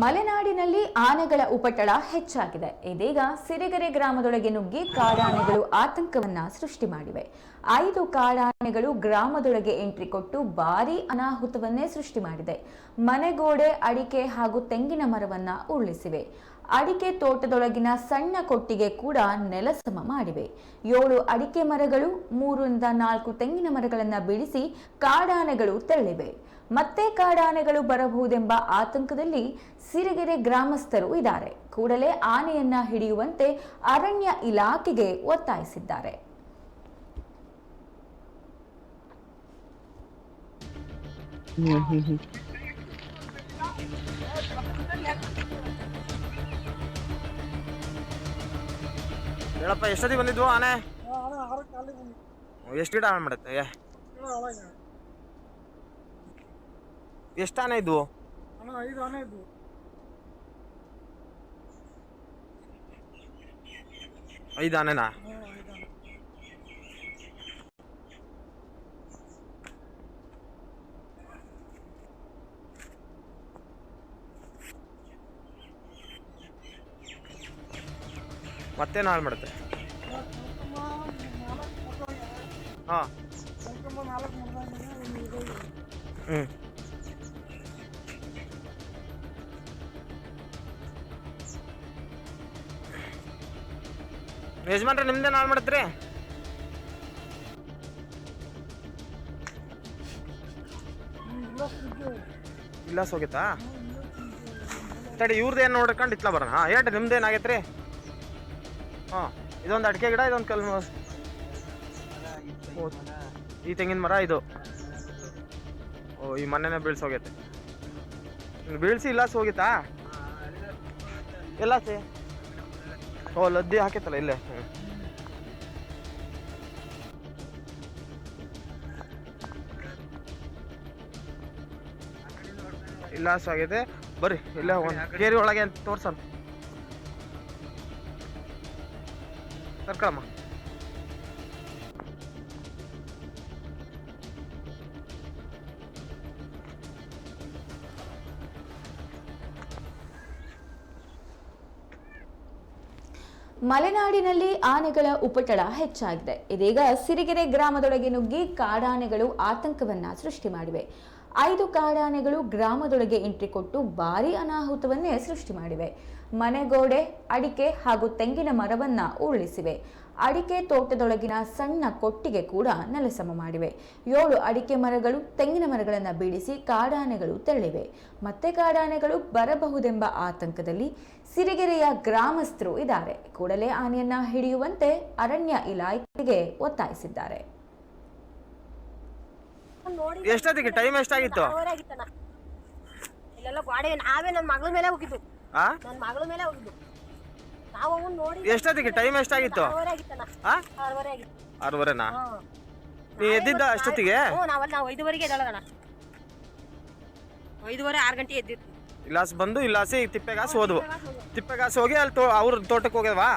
ಮಲೆನಾಡಿನಲ್ಲಿ ಆನೆಗಳ ಉಪಟಳ ಹೆಚ್ಚಾಗಿದೆ. ಇದೀಗ ಸಿರಿಗೆರೆ ಗ್ರಾಮದೊಳಗೆ ನುಗ್ಗಿ ಕಾಡಾನೆಗಳು ಆತಂಕವನ್ನ ಸೃಷ್ಟಿ ಮಾಡಿವೆ. ಐದು ಕಾಡಾನೆಗಳು ಗ್ರಾಮದೊಳಗೆ ಎಂಟ್ರಿ ಕೊಟ್ಟು ಭಾರಿ ಅನಾಹುತವನ್ನೇ ಸೃಷ್ಟಿ ಮಾಡಿದೆ. ಮನೆಗೋಡೆ, ಅಡಿಕೆ ಹಾಗೂ ತೆಂಗಿನ ಮರವನ್ನ ಉರುಳಿಸಿವೆ. ಅಡಿಕೆ ತೋಟದೊಳಗಿನ ಸಣ್ಣ ಕೊಟ್ಟಿಗೆ ಕೂಡ ನೆಲಸಮ ಮಾಡಿವೆ. ಏಳು ಅಡಿಕೆ ಮರಗಳು, ಮೂರರಿಂದ ನಾಲ್ಕು ತೆಂಗಿನ ಮರಗಳನ್ನು ಬಿಡಿಸಿ ಕಾಡಾನೆಗಳು ತೆರಳಿವೆ. ಮತ್ತೆ ಕಾಡಾನೆಗಳು ಬರಬಹುದೆಂಬ ಆತಂಕದಲ್ಲಿ ಸಿರಿಗೆರೆ ಗ್ರಾಮಸ್ಥರು ಇದ್ದಾರೆ. ಕೂಡಲೇ ಆನೆಯನ್ನ ಹಿಡಿಯುವಂತೆ ಅರಣ್ಯ ಇಲಾಖೆಗೆ ಒತ್ತಾಯಿಸಿದ್ದಾರೆ. ಹೇಳಪ್ಪ ಎಷ್ಟೊತ್ತಿ ಬಂದಿದ್ವು ಆನೆ? ಎಷ್ಟು ಗಿಡ ಹಾಳು ಮಾಡುತ್ತೆ? ಅವಾಗ ಎಷ್ಟು ಆನೆ ಇದ್ವು? ಅಣ್ಣ ಐದು ಆನೆ ಇದ್ವು. ಐದು ಆನೆನಾ? ಮತ್ತೆ ಮತ್ತೇನು ಹಾಳು ಮಾಡುತ್ತೆ? ಹಾಂ. ಹ್ಞೂ ಯಜಮಾನ್ರೆ, ನಿಮ್ದೇನು ಹಾಳು ಮಾಡತ್ರಿ ಇಲ್ಲ ಹೋಗಿತ್ತಾ. ತಡಿ ಇವ್ರದ್ದು ಏನು ನೋಡ್ಕೊಂಡು ಇತ್ಲ ಬರೋಣ. ಹಾಂ, ಹೇಳ್ರಿ ನಿಮ್ದೇನು ಏನಾಗೈತ್ರಿ ಹಾಂ, ಇದೊಂದು ಅಡಿಕೆ ಗಿಡ, ಇದೊಂದು ಕಲ್ ಈ ತೆಂಗಿನ ಮರ, ಇದು. ಓ, ಈ ಮೊನ್ನೆನೇ ಬೀಳ್ಸೋಗೈತೆ. ಬೀಳ್ಸಿ ಇಲ್ಲ ಹೋಗಿತ್ತಾ? ಎಲ್ಲ ಸಿ ಓ ಲದ್ದಿ ಹಾಕೈತಲ್ಲ ಇಲ್ಲೇ. ಇಲ್ಲಾಸ ಆಗಿದೆ. ಬರ್ರಿ ಇಲ್ಲ ಒಂದು ಕೇರಿ ಒಳಗೆ ಅಂತ ತೋರ್ಸಣ. ಕರ್ಕಮ್ಮ ಮಲೆನಾಡಿನಲ್ಲಿ ಆನೆಗಳ ಉಪಟಳ ಹೆಚ್ಚಾಗಿದೆ. ಇದೀಗ ಸಿರಿಗೆರೆ ಗ್ರಾಮದೊಳಗೆ ನುಗ್ಗಿ ಕಾಡಾನೆಗಳು ಆತಂಕವನ್ನ ಸೃಷ್ಟಿ ಮಾಡಿವೆ. ಐದು ಕಾಡಾನೆಗಳು ಗ್ರಾಮದೊಳಗೆ ಎಂಟ್ರಿ ಕೊಟ್ಟು ಭಾರೀ ಅನಾಹುತವನ್ನೇ ಸೃಷ್ಟಿ ಮಾಡಿವೆ. ಮನೆಗೋಡೆ, ಅಡಿಕೆ ಹಾಗೂ ತೆಂಗಿನ ಮರವನ್ನ ಉರುಳಿಸಿವೆ. ಅಡಿಕೆ ತೋಟದೊಳಗಿನ ಸಣ್ಣ ಕೊಟ್ಟಿಗೆ ಕೂಡ ನೆಲಸಮ ಮಾಡಿವೆ. ಏಳು ಅಡಿಕೆ ಮರಗಳು, ತೆಂಗಿನ ಮರಗಳನ್ನು ಬೀಳಿಸಿ ಕಾಡಾನೆಗಳು ತೆರಳಿವೆ. ಮತ್ತೆ ಕಾಡಾನೆಗಳು ಬರಬಹುದೆಂಬ ಆತಂಕದಲ್ಲಿ ಸಿರಿಗೆರೆಯ ಗ್ರಾಮಸ್ಥರು ಇದ್ದಾರೆ. ಕೂಡಲೇ ಆನೆಯನ್ನ ಹಿಡಿಯುವಂತೆ ಅರಣ್ಯ ಇಲಾಖೆಗೆ ಒತ್ತಾಯಿಸಿದ್ದಾರೆ. ಎಷ್ಟೊತ್ತಿಗೆ? ಟೈಮ್ ಎಷ್ಟಾಗಿತ್ತು? ಇಲ್ಲೆಲ್ಲ ಗಾಡಿ ನಾವೇ ನನ್ನ ಮಗಳ ಮೇಲೆ ಹೋಗಿದ್ದು. ಆ? ನನ್ನ ಮಗಳ ಮೇಲೆ ಹೋಗಿದ್ದು. ನಾವು ಅವನ್ ನೋಡಿ ಎಷ್ಟೊತ್ತಿಗೆ? ಟೈಮ್ ಎಷ್ಟಾಗಿತ್ತು? ಆರೂವರೆ ಆಗಿತ್ತಣ್ಣ ಆರೂವರೆ ಆಗಿತ್ತು ಆರೂವರೆನಾ? ನೀ ಎದ್ದಿದ್ದ ಅಷ್ಟೊತ್ತಿಗೆ ಹ್ಞೂ ನಾವಲ್ಲಿ ನಾವು ಐದುವರೆಗೆ ಎದ್ದೇಳೋದಣ್ಣ ಐದುವರೆ ಆರು ಗಂಟೆ ಎದ್ದಿತ್ತು ಇಲ್ಲಾಸ್ ಬಂದು ಇಲ್ಲಾಸಿ ತಿಪ್ಪೆಗಾಸ್ ಹೋದ್ವು. ತಿಪ್ಪೆಗಾಸ್ ಹೋಗಿ ಅಲ್ಲಿ ತೋ ಅವ್ರ ತೋಟಕ್ಕೆ ಹೋಗ್ಯವಾ